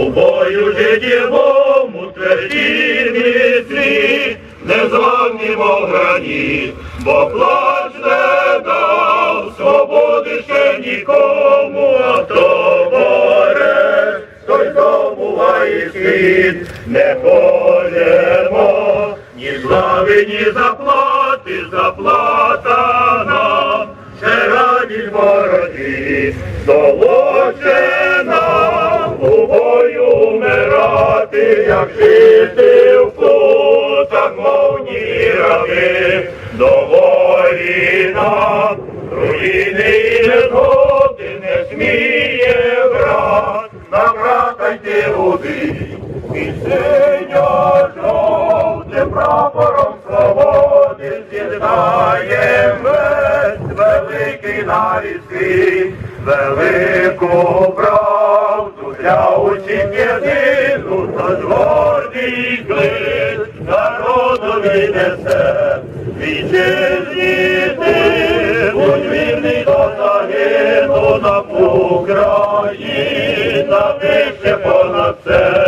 у бою життєвому тверді міцні, не зламнімо граніт, бо плач не дав свободи ще нікому, а то боре, той здобуває світ, не хочемо ні слави, ні заплати, заплата нам, умирати, як жити в путах, мовні раби, доволі нам, руїни і незгоди не сміє брат, на брата йти убий, і синьо жовтим прапором свободи з'єднає весь великий навіть світ, велику усіх єдину, та гордий клин народові несе. Вітчизні ти, будь вірний до загину, на Україна вище понад все.